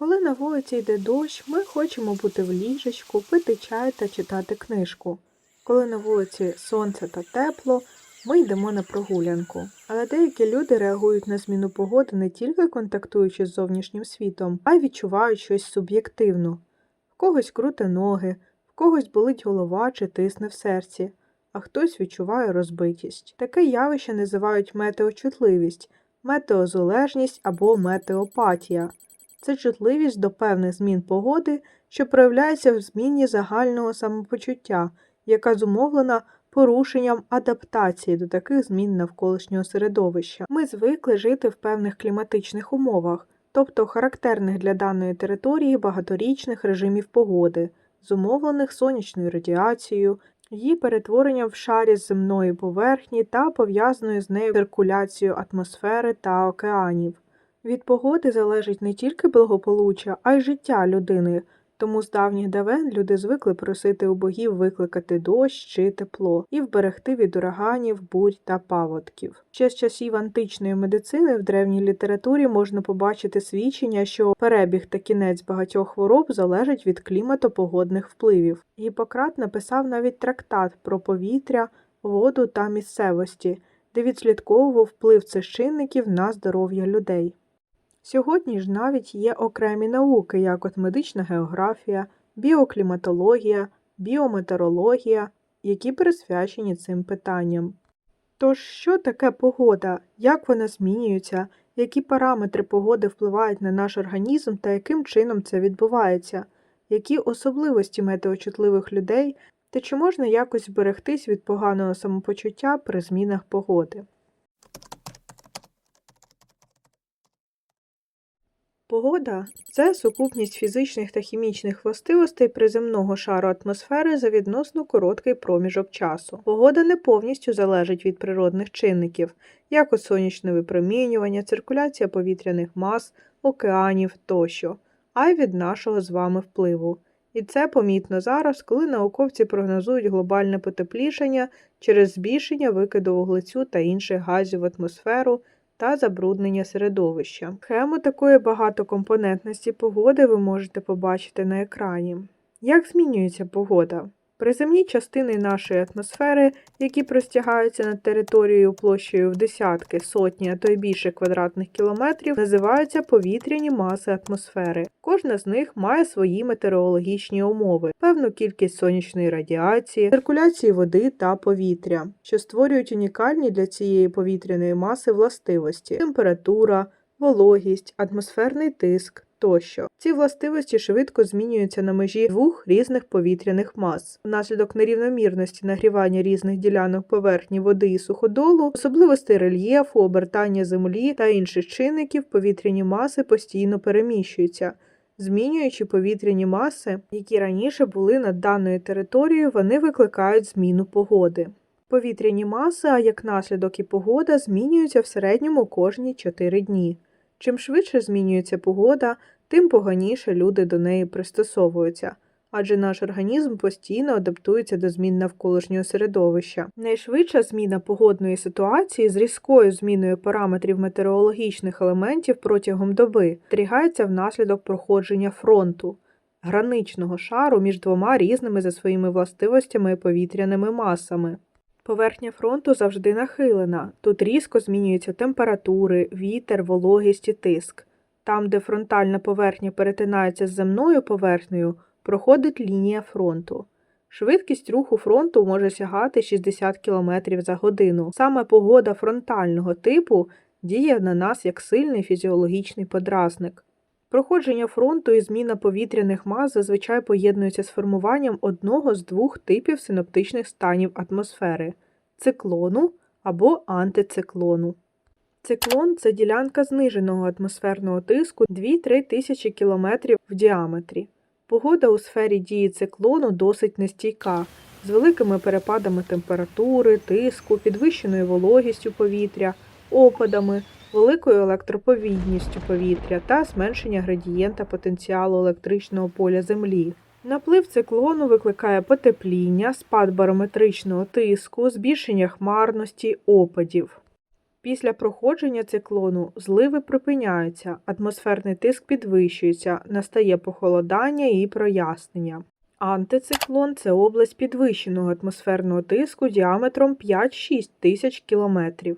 Коли на вулиці йде дощ, ми хочемо бути в ліжечку, пити чай та читати книжку. Коли на вулиці сонце та тепло, ми йдемо на прогулянку. Але деякі люди реагують на зміну погоди не тільки контактуючи з зовнішнім світом, а й відчувають щось суб'єктивно. В когось круте ноги, в когось болить голова чи тисне в серці, а хтось відчуває розбитість. Таке явище називають метеочутливість, метеозалежність або метеопатія. Це чутливість до певних змін погоди, що проявляється в зміні загального самопочуття, яка зумовлена порушенням адаптації до таких змін навколишнього середовища. Ми звикли жити в певних кліматичних умовах, тобто характерних для даної території багаторічних режимів погоди, зумовлених сонячною радіацією, її перетворенням в шарі земної поверхні та пов'язаною з нею циркуляцією атмосфери та океанів. Від погоди залежить не тільки благополуччя, а й життя людини, тому з давніх давен люди звикли просити у богів викликати дощ чи тепло і вберегти від ураганів, бурь та паводків. Ще з часів античної медицини в древній літературі можна побачити свідчення, що перебіг та кінець багатьох хвороб залежить від кліматопогодних впливів. Гіппократ написав навіть трактат про повітря, воду та місцевості, де відслідковував вплив цих чинників на здоров'я людей. Сьогодні ж навіть є окремі науки, як от медична географія, біокліматологія, біометеорологія, які присвячені цим питанням. Тож, що таке погода, як вона змінюється, які параметри погоди впливають на наш організм та яким чином це відбувається, які особливості метеочутливих людей та чи можна якось зберегтись від поганого самопочуття при змінах погоди? Погода це сукупність фізичних та хімічних властивостей приземного шару атмосфери за відносно короткий проміжок часу. Погода не повністю залежить від природних чинників, як от сонячне випромінювання, циркуляція повітряних мас, океанів тощо, а й від нашого з вами впливу. І це помітно зараз, коли науковці прогнозують глобальне потеплішання через збільшення викиду вуглецю та інших газів в атмосферу та забруднення середовища. Схему такої багатокомпонентності погоди ви можете побачити на екрані. Як змінюється погода? Приземні частини нашої атмосфери, які простягаються над територією площею в десятки, сотні, а то й більше квадратних кілометрів, називаються повітряні маси атмосфери. Кожна з них має свої метеорологічні умови, певну кількість сонячної радіації, циркуляції води та повітря, що створюють унікальні для цієї повітряної маси властивості: температура, вологість, атмосферний тиск. Тощо ці властивості швидко змінюються на межі двох різних повітряних мас. Внаслідок нерівномірності нагрівання різних ділянок поверхні води і суходолу, особливостей рельєфу, обертання землі та інших чинників повітряні маси постійно переміщуються. Змінюючи повітряні маси, які раніше були над даною територією, вони викликають зміну погоди. Повітряні маси, а як наслідок і погода, змінюються в середньому кожні 4 дні. Чим швидше змінюється погода, тим поганіше люди до неї пристосовуються, адже наш організм постійно адаптується до змін навколишнього середовища. Найшвидша зміна погодної ситуації з різкою зміною параметрів метеорологічних елементів протягом доби стерігається внаслідок проходження фронту. Граничного шару між двома різними за своїми властивостями повітряними масами. Поверхня фронту завжди нахилена. Тут різко змінюються температури, вітер, вологість і тиск. Там, де фронтальна поверхня перетинається з земною поверхнею, проходить лінія фронту. Швидкість руху фронту може сягати 60 км за годину. Саме погода фронтального типу діє на нас як сильний фізіологічний подразник. Проходження фронту і зміна повітряних мас зазвичай поєднуються з формуванням одного з двох типів синоптичних станів атмосфери циклону або антициклону. Циклон це ділянка зниженого атмосферного тиску 2-3 тисячі кілометрів в діаметрі. Погода у сфері дії циклону досить нестійка, з великими перепадами температури, тиску, підвищеною вологістю повітря, опадами, великою електроповідністю повітря та зменшення градієнта потенціалу електричного поля Землі. Наплив циклону викликає потепління, спад барометричного тиску, збільшення хмарності, опадів. Після проходження циклону зливи припиняються, атмосферний тиск підвищується, настає похолодання і прояснення. Антициклон це область підвищеного атмосферного тиску діаметром 5-6 тисяч кілометрів.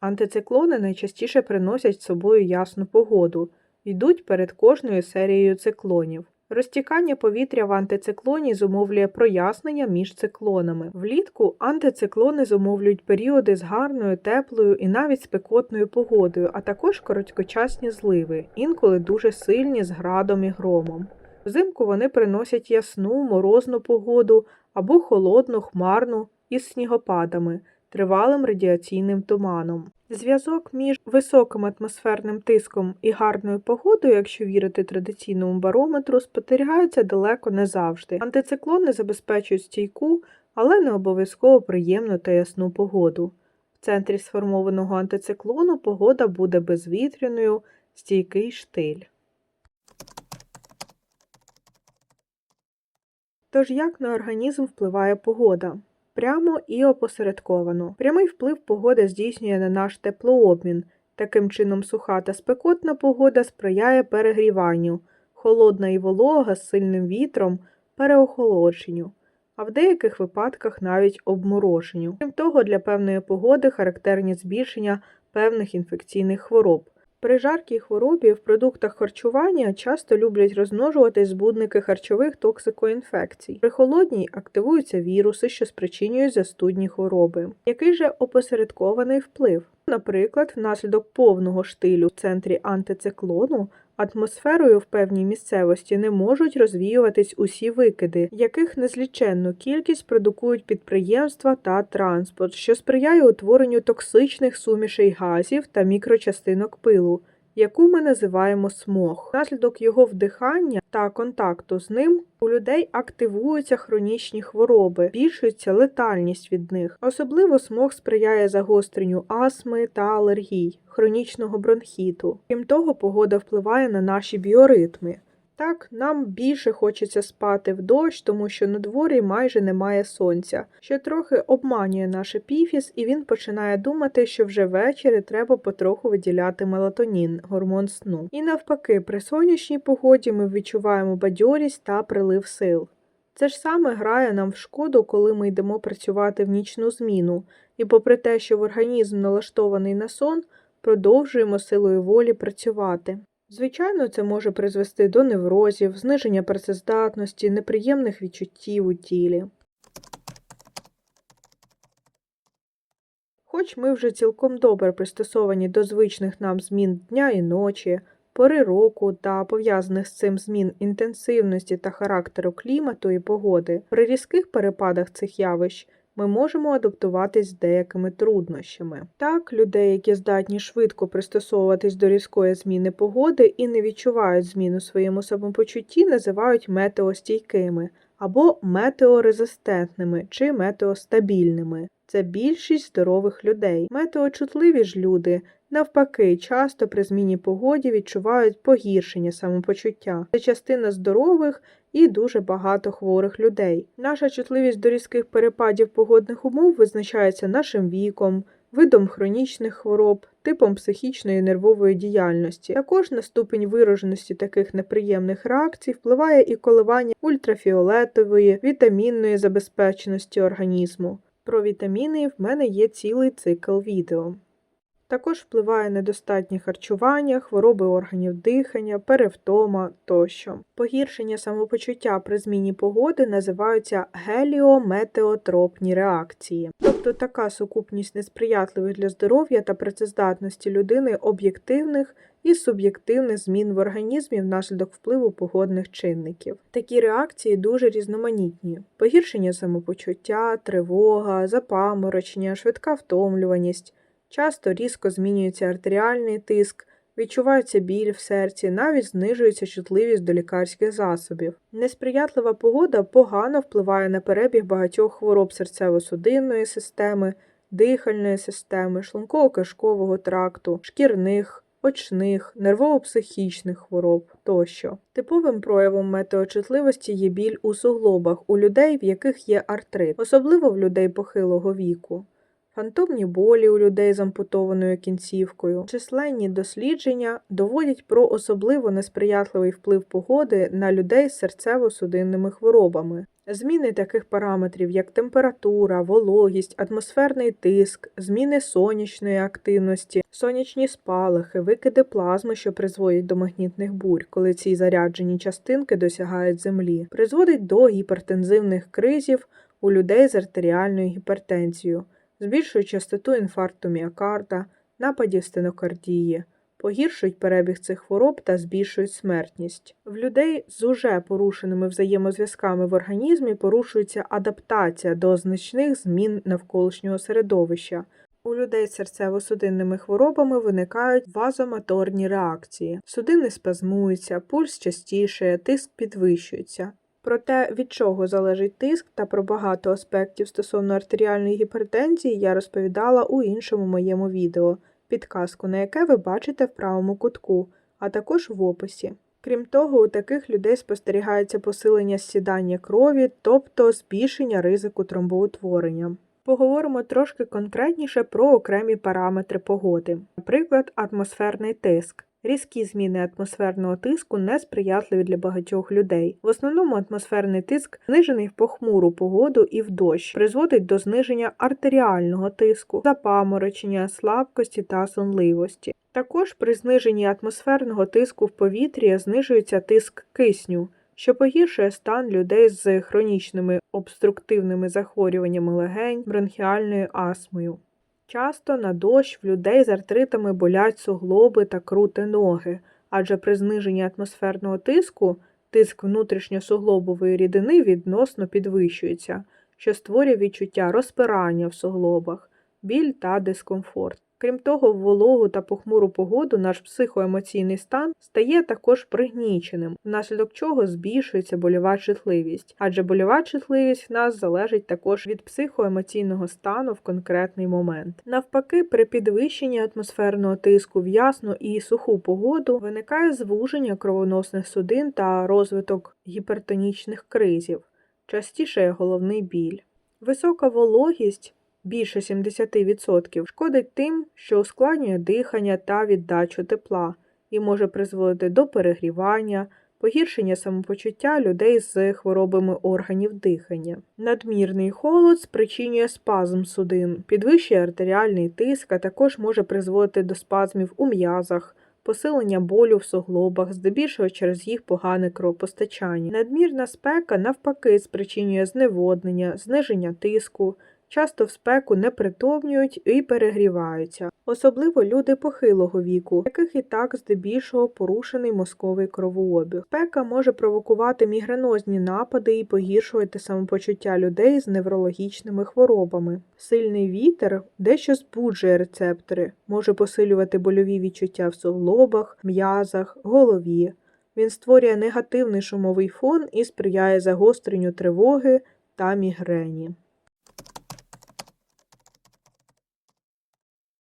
Антициклони найчастіше приносять з собою ясну погоду, йдуть перед кожною серією циклонів. Розтікання повітря в антициклоні зумовлює прояснення між циклонами. Влітку антициклони зумовлюють періоди з гарною, теплою і навіть спекотною погодою, а також короткочасні зливи, інколи дуже сильні з градом і громом. Взимку вони приносять ясну, морозну погоду або холодну, хмарну із снігопадами, тривалим радіаційним туманом. Зв'язок між високим атмосферним тиском і гарною погодою, якщо вірити традиційному барометру, спостерігається далеко не завжди. Антициклони забезпечують стійку, але не обов'язково приємну та ясну погоду. В центрі сформованого антициклону погода буде безвітряною, стійкий штиль. Тож як на організм впливає погода? Прямо і опосередковано. Прямий вплив погода здійснює на наш теплообмін. Таким чином, суха та спекотна погода сприяє перегріванню, холодна і волога з сильним вітром переохолодженню, а в деяких випадках навіть обмороженню. Крім того, для певної погоди характерні збільшення певних інфекційних хвороб. При жаркій хворобі в продуктах харчування часто люблять розмножуватись збудники харчових токсикоінфекцій. При холодній активуються віруси, що спричинюють застудні хвороби. Який же опосередкований вплив? Наприклад, внаслідок повного штилю в центрі антициклону атмосферою в певній місцевості не можуть розвіюватись усі викиди, яких незліченну кількість продукують підприємства та транспорт, що сприяє утворенню токсичних сумішей газів та мікрочастинок пилу, яку ми називаємо смог. Внаслідок його вдихання та контакту з ним у людей активуються хронічні хвороби, збільшується летальність від них. Особливо смог сприяє загостренню астми та алергій, хронічного бронхіту. Крім того, погода впливає на наші біоритми. Так, нам більше хочеться спати в дощ, тому що на дворі майже немає сонця, що трохи обманює наш епіфіз, і він починає думати, що вже ввечері треба потроху виділяти мелатонін, гормон сну. І навпаки, при сонячній погоді ми відчуваємо бадьорість та прилив сил. Це ж саме грає нам в шкоду, коли ми йдемо працювати в нічну зміну, і попри те, що в організм налаштований на сон, продовжуємо силою волі працювати. Звичайно, це може призвести до неврозів, зниження працездатності, неприємних відчуттів у тілі. Хоч ми вже цілком добре пристосовані до звичних нам змін дня і ночі, пори року та пов'язаних з цим змін інтенсивності та характеру клімату і погоди, при різких перепадах цих явищ ми можемо адаптуватись з деякими труднощами. Так, людей, які здатні швидко пристосовуватись до різкої зміни погоди і не відчувають змін у своєму самопочутті, називають метеостійкими або метеорезистентними чи метеостабільними. Це більшість здорових людей. Метеочутливі ж люди, навпаки, часто при зміні погоді відчувають погіршення самопочуття. Це частина здорових і дуже багато хворих людей. Наша чутливість до різких перепадів погодних умов визначається нашим віком, видом хронічних хвороб, типом психічної нервової діяльності. Також на ступень вираженості таких неприємних реакцій впливає і коливання ультрафіолетової, вітамінної забезпеченості організму. Про вітаміни в мене є цілий цикл відео. Також впливає недостатнє харчування, хвороби органів дихання, перевтома тощо. Погіршення самопочуття при зміні погоди називаються геліометеотропні реакції, тобто така сукупність несприятливих для здоров'я та працездатності людини об'єктивних і суб'єктивних змін в організмі внаслідок впливу погодних чинників. Такі реакції дуже різноманітні: погіршення самопочуття, тривога, запаморочення, швидка втомлюваність. Часто різко змінюється артеріальний тиск, відчувається біль в серці, навіть знижується чутливість до лікарських засобів. Несприятлива погода погано впливає на перебіг багатьох хвороб серцево-судинної системи, дихальної системи, шлунково-кишкового тракту, шкірних, очних, нервово-психічних хвороб тощо. Типовим проявом метеочутливості є біль у суглобах у людей, в яких є артрит, особливо в людей похилого віку. Фантомні болі у людей з ампутованою кінцівкою. Численні дослідження доводять про особливо несприятливий вплив погоди на людей з серцево-судинними хворобами. Зміни таких параметрів, як температура, вологість, атмосферний тиск, зміни сонячної активності, сонячні спалахи, викиди плазми, що призводять до магнітних бурь, коли ці заряджені частинки досягають землі, призводить до гіпертензивних кризів у людей з артеріальною гіпертензією, збільшують частоту інфаркту міокарда, нападів стенокардії, погіршують перебіг цих хвороб та збільшують смертність. В людей з уже порушеними взаємозв'язками в організмі порушується адаптація до значних змін навколишнього середовища. У людей з серцево-судинними хворобами виникають вазомоторні реакції. Судини спазмуються, пульс частіше, тиск підвищується. Про те, від чого залежить тиск та про багато аспектів стосовно артеріальної гіпертензії я розповідала у іншому моєму відео, підказку на яке ви бачите в правому кутку, а також в описі. Крім того, у таких людей спостерігається посилення сідання крові, тобто збільшення ризику тромбоутворення. Поговоримо трошки конкретніше про окремі параметри погоди, наприклад, атмосферний тиск. Різкі зміни атмосферного тиску несприятливі для багатьох людей. В основному атмосферний тиск знижений в похмуру погоду і в дощ, призводить до зниження артеріального тиску, запаморочення, слабкості та сонливості. Також при зниженні атмосферного тиску в повітрі знижується тиск кисню, що погіршує стан людей з хронічними обструктивними захворюваннями легень, бронхіальною астмою. Часто на дощ в людей з артритами болять суглоби та крути ноги, адже при зниженні атмосферного тиску тиск внутрішньосуглобової рідини відносно підвищується, що створює відчуття розпирання в суглобах, біль та дискомфорт. Крім того, в вологу та похмуру погоду наш психоемоційний стан стає також пригніченим, внаслідок чого збільшується больова чутливість, адже больова чутливість в нас залежить також від психоемоційного стану в конкретний момент. Навпаки, при підвищенні атмосферного тиску в ясну і суху погоду виникає звуження кровоносних судин та розвиток гіпертонічних кризів, частіше головний біль. Висока вологість більше 70% шкодить тим, що ускладнює дихання та віддачу тепла і може призводити до перегрівання, погіршення самопочуття людей з хворобами органів дихання. Надмірний холод спричинює спазм судин, підвищує артеріальний тиск, а також може призводити до спазмів у м'язах. Посилення болю в суглобах, здебільшого через їх погане кровопостачання. Надмірна спека, навпаки, спричинює зневоднення, зниження тиску, часто в спеку не притомнюють і перегріваються, особливо люди похилого віку, яких і так здебільшого порушений мозковий кровообіг. Спека може провокувати мігренозні напади і погіршувати самопочуття людей з неврологічними хворобами. Сильний вітер дещо збуджує рецептори, може посилювати больові відчуття в суглобах, м'язах, голові. Він створює негативний шумовий фон і сприяє загостренню тривоги та мігрені.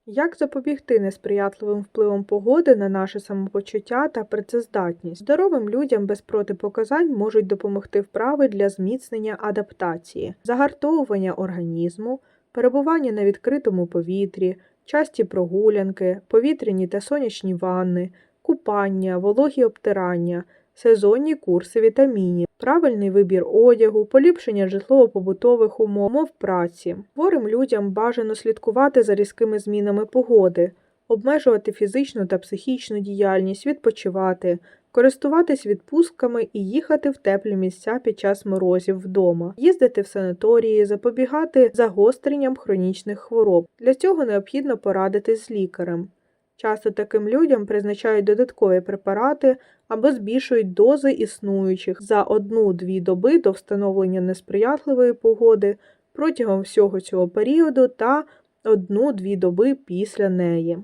Як запобігти несприятливим впливом погоди на наше самопочуття та працездатність? Здоровим людям без протипоказань можуть допомогти вправи для зміцнення адаптації, загартовування організму, перебування на відкритому повітрі, часті прогулянки, повітряні та сонячні ванни, купання, вологі обтирання, сезонні курси вітамінів, правильний вибір одягу, поліпшення житлово-побутових умов, умов праці. Хворим людям бажано слідкувати за різкими змінами погоди, обмежувати фізичну та психічну діяльність, відпочивати, користуватись відпустками і їхати в теплі місця під час морозів вдома, їздити в санаторії, запобігати загостренням хронічних хвороб. Для цього необхідно порадитись з лікарем. Часто таким людям призначають додаткові препарати або збільшують дози існуючих за одну-дві доби до встановлення несприятливої погоди протягом всього цього періоду та одну-дві доби після неї.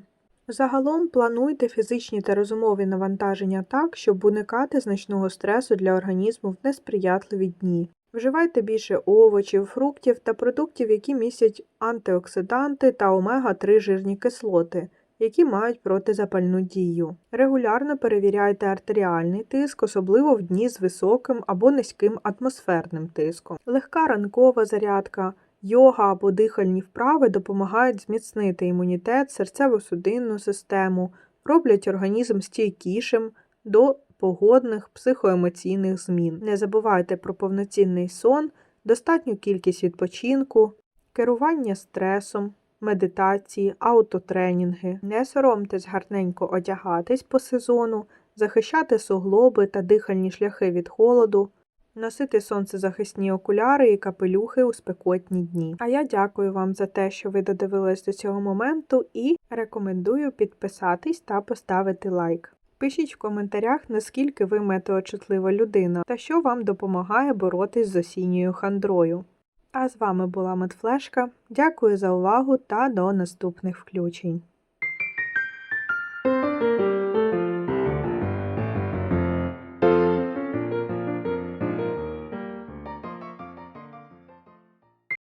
Загалом плануйте фізичні та розумові навантаження так, щоб уникати значного стресу для організму в несприятливі дні. Вживайте більше овочів, фруктів та продуктів, які містять антиоксиданти та омега-3 жирні кислоти які мають протизапальну дію. Регулярно перевіряйте артеріальний тиск, особливо в дні з високим або низьким атмосферним тиском. Легка ранкова зарядка, Йога або дихальні вправи допомагають зміцнити імунітет, серцево-судинну систему, роблять організм стійкішим до погодних психоемоційних змін. Не забувайте про повноцінний сон, достатню кількість відпочинку, керування стресом, медитації, аутотренінги. Не соромтесь гарненько одягатись по сезону, захищати суглоби та дихальні шляхи від холоду, носити сонцезахисні окуляри і капелюхи у спекотні дні. А я дякую вам за те, що ви додивились до цього моменту, і рекомендую підписатись та поставити лайк. Пишіть в коментарях, наскільки ви метеочутлива людина та що вам допомагає боротись з осінньою хандрою. А з вами була Медфлешка. Дякую за увагу та до наступних включень.